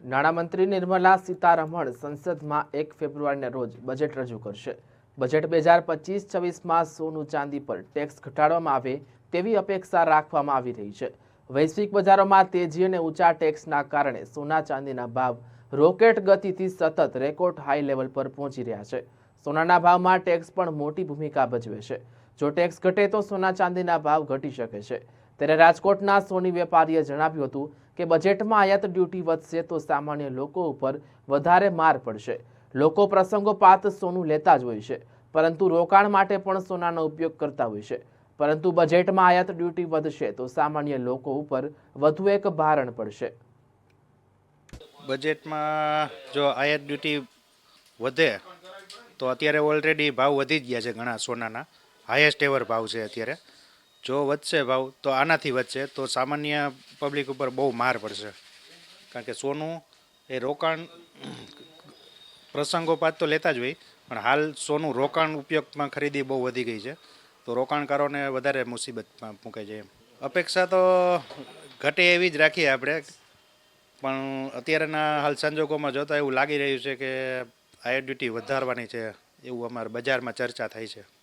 નાણામંત્રી નિર્મલા સીતારમણ સંસદમાં એક ફેબ્રુઆરીના રોજ બજેટ રજૂ કરશે. બજેટ બે હજાર પચીસ છવ્વીસમાં સોનું ચાંદી પર ટેક્સ ઘટાડવામાં આવે તેવી અપેક્ષા રાખવામાં આવી રહી છે. વૈશ્વિક બજારોમાં તેજી અને ઊંચા ટેક્સના કારણે સોના ચાંદીના ભાવ રોકેટ ગતિથી સતત રેકોર્ડ હાઈ લેવલ પર પહોંચી રહ્યા છે. સોનાના ભાવમાં ટેક્સ પણ મોટી ભૂમિકા ભજવે છે. જો ટેક્સ ઘટે તો સોના ચાંદીના ભાવ ઘટી શકે છે. ત્યારે રાજકોટના સોની વેપારીએ જણાવ્યું હતું કે બજેટમાં આયાત ડ્યુટી વધશે તો સામાન્ય લોકો ઉપર વધારે માર પડશે. લોકો પ્રસંગોપાત સોનું લેતા જ હોય છે, પરંતુ રોકાણ માટે પણ સોનાનો ઉપયોગ કરતા હોય છે. પરંતુ બજેટમાં આયાત ડ્યુટી વધશે તો સામાન્ય લોકો ઉપર વધુ એક ભારણ પડશે. બજેટમાં જો આયાત ડ્યુટી વધે, તો અત્યારે ઓલરેડી ભાવ વધી ગયા છે ઘણા સોનાના. હાઈએસ્ટ એવર ભાવ છે અત્યારે. જો વધશે ભાવ, તો આનાથી વધશે, તો સામાન્ય પબ્લિક ઉપર બહુ માર પડશે. કારણ કે સોનું એ રોકાણ, પ્રસંગોપાત તો લેતા જ હોય, પણ હાલ સોનું રોકાણ ઉપયોગમાં ખરીદી બહુ વધી ગઈ છે. તો રોકાણકારોને વધારે મુસીબતમાં મૂકે છે એમ. અપેક્ષા તો ઘટે એવી જ રાખીએ આપણે. પણ અત્યારના હાલ સંજોગોમાં જોતા એવું લાગી રહ્યું છે કે આયર ડ્યુટી વધારવાની છે એવું અમારે બજારમાં ચર્ચા થાય છે.